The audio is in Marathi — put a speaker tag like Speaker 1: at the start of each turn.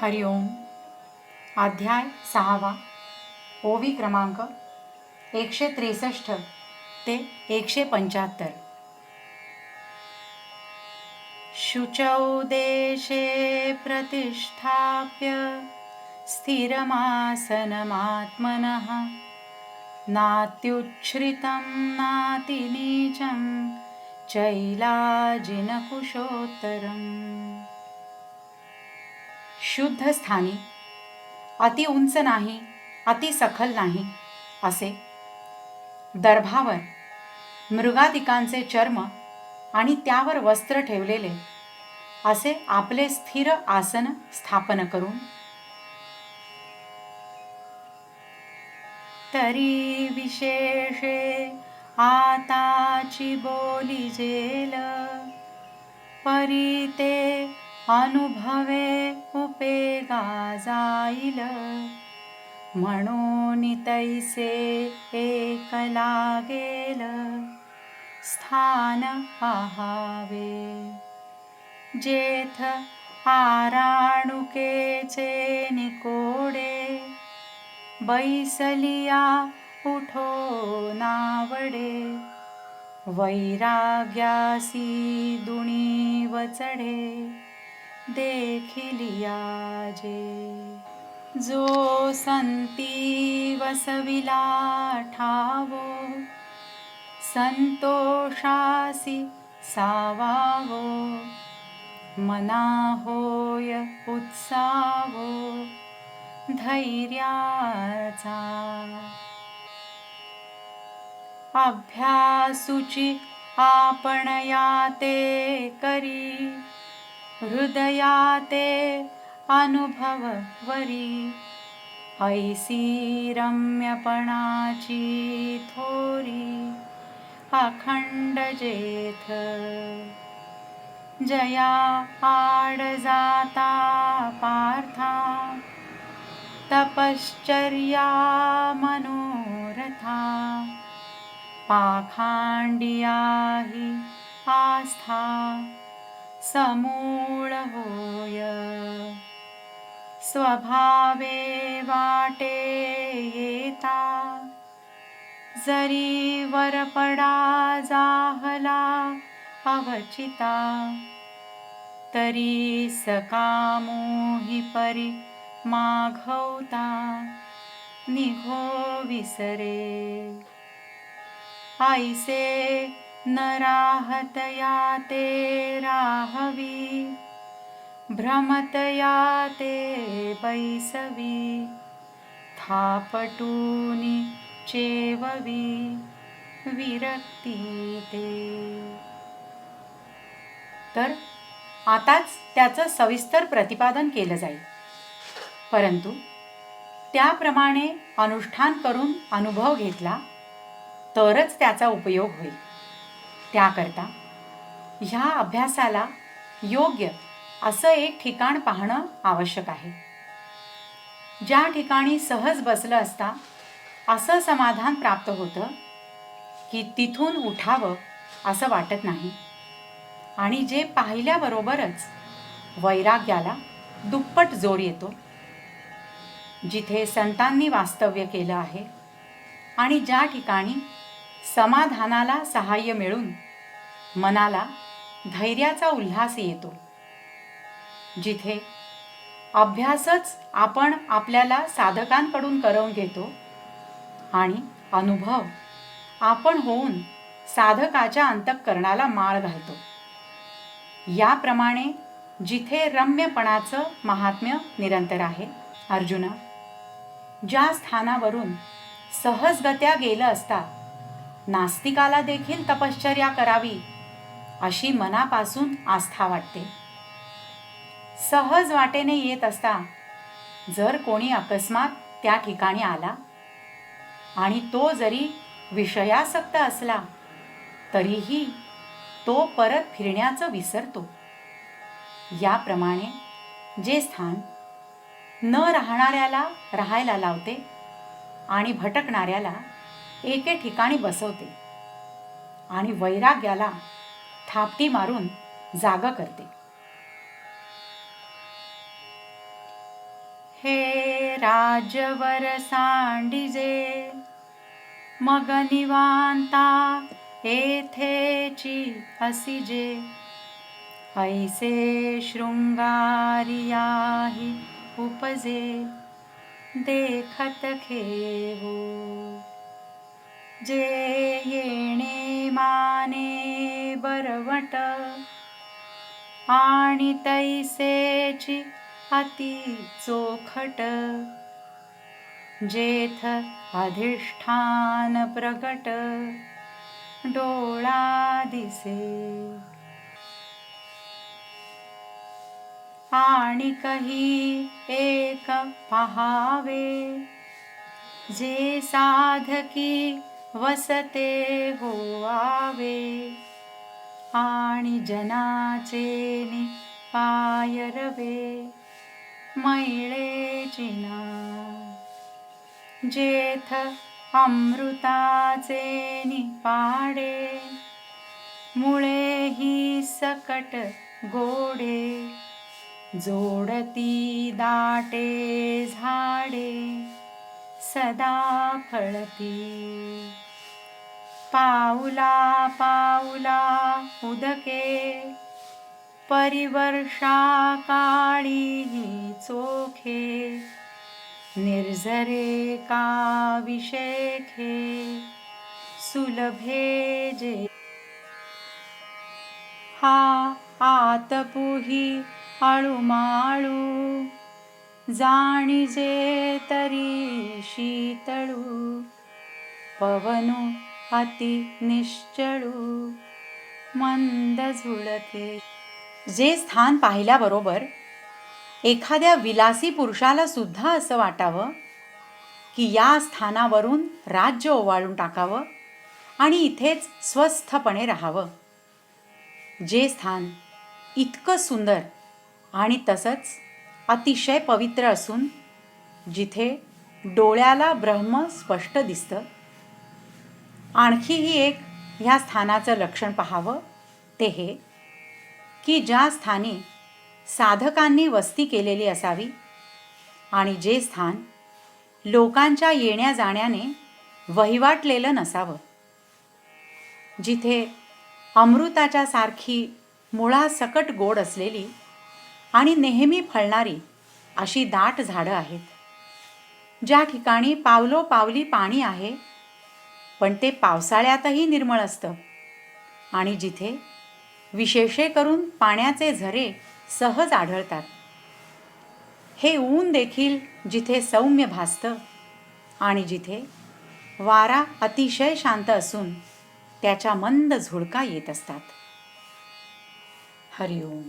Speaker 1: हरिओम अध्याय सहावा. ओवी क्रमांक एकशे त्रेसष्ट ते एकशे पंच्याहत्तर. शुचौ देशे प्रतिष्ठाप्य स्थिरमासनमात्मनः नात्युच्छ्रितं नातिनीचं चैलाजिनकुशोत्तरम्. शुद्ध स्थानी. अति उंच नाही अति सखल नाही असे. दर्भावर मृगादिकांचे चर्म आणि त्यावर वस्त्र ठेवलेले असे आपले स्थिर आसन स्थापन करून. तरी विशेषे आताची बोली जेल परी ते अनुभवे उपेगा जाईल. म्हणून तैसे एक लागेल स्थान पाहावे. जेथ आराणुकेचे निकोडे. बैसलिया उठो नावडे. वैराग्यासी दुणी वचडे. देखिलिया जे। जो संती वसविला ठावो संतोषासी सावावो मना होय उत्सावो धैर्याचा। अभ्यासुची आपण या ते करी हृदयाते अनुभव वरी ऐसी रम्यपणाची थोरी अखंड जेथ जया आड जाता पार्था तपश्चर्या मनोरथा पाखांडियाही आस्था समूळ होय. स्वभावे वाटे येता. जरी वरपडा जाहला अवचिता. तरी सकामोही परी माघवता. निघो विसरे. आईसे न राहतया ते राहवी भ्रमतया ते वैसवी थापटूनी चेववी विरक्ती ते। तर आताच त्याचं सविस्तर प्रतिपादन केलं जाईल. परंतु त्याप्रमाणे अनुष्ठान करून अनुभव घेतला तरच त्याचा उपयोग होईल. त्याकरता ह्या अभ्यासाला योग्य असं एक ठिकाण पाहणं आवश्यक आहे. ज्या ठिकाणी सहज बसलं असता असं समाधान प्राप्त होतं की तिथून उठावं असं वाटत नाही. आणि जे पाहिल्याबरोबरच वैराग्याला दुप्पट जोर येतो. जिथे संतांनी वास्तव्य केलं आहे आणि ज्या ठिकाणी समाधानाला सहाय्य मिळून मनाला धैर्याचा उल्हास येतो. जिथे अभ्यासच आपण आपल्याला साधकांकडून करवून घेतो आणि अनुभव आपण होऊन साधकाच्या अंतःकरणाला माळ घालतो. याप्रमाणे जिथे रम्यपणाचं महात्म्य निरंतर आहे अर्जुना ज्या स्थानावरून सहजगत्या गेलं असता नास्तिकाला देखील तपश्चर्या करावी अशी मनापासून आस्था वाटते. सहज वाटेने येत असता जर कोणी अकस्मात त्या ठिकाणी आला आणि तो जरी विषयासक्त असला तरीही तो परत फिरण्याचं विसरतो. याप्रमाणे जे स्थान न राहणाऱ्याला राहायला लावते आणि भटकणाऱ्याला एके ठिकाणी बसवते आणि वैराग्याला थापटी मारून जाग करते. हे राजवर सांडिजे मग निवांता येथेची असिजे. ऐसे शृंगारियाही उपजे देखत खेवो. जे येणे माने बरवट आणि तैसेची अति चोखट जेथ अधिष्ठान प्रगट डोळा दिसे आणि कही एक पहावे जे साधकी वसते होवावे आणि जनाचे पाय पायरवे मैळेचिना जेथ अमृताचे निपाडे मुळे ही सकट गोडे. जोडती दाटे झाडे. सदा फळती. पाऊला पाऊला उदके. परिवर्षा काळी चोखे. निर्झरे का विशेखे सुलभे जे. हा आतपुही आळूमाळू. जाणीजे तरी शीतळू. पवनु अति निश्चळू मंद झुळके. जे स्थान पाहिल्याबरोबर एखाद्या विलासी पुरुषाला सुद्धा असं वाटावं की या स्थानावरून राज्य ओवाळून टाकावं आणि इथेच स्वस्थपणे राहावं. जे स्थान इतकं सुंदर आणि तसंच अतिशय पवित्र असून जिथे डोळ्याला ब्रह्म स्पष्ट दिसतं आणखीही एक ह्या स्थानाचं लक्षण पाहावं. ते हे की ज्या स्थानी साधकांनी वस्ती केलेली असावी आणि जे स्थान लोकांच्या येण्या जाण्याने वहिवाटलेलं नसावं. जिथे अमृताच्या सारखी मुळासकट गोड असलेली आणि नेहमी फळणारी अशी दाट झाडं आहेत. ज्या ठिकाणी पावलोपावली पाणी आहे पण ते पावसाळ्यातही निर्मळ असतं. आणि जिथे विशेषे करून पाण्याचे झरे सहज आढळतात. हे ऊन देखील जिथे सौम्य भासतं आणि जिथे वारा अतिशय शांत असून त्याच्या मंद झुळका येत असतात. हरिओम.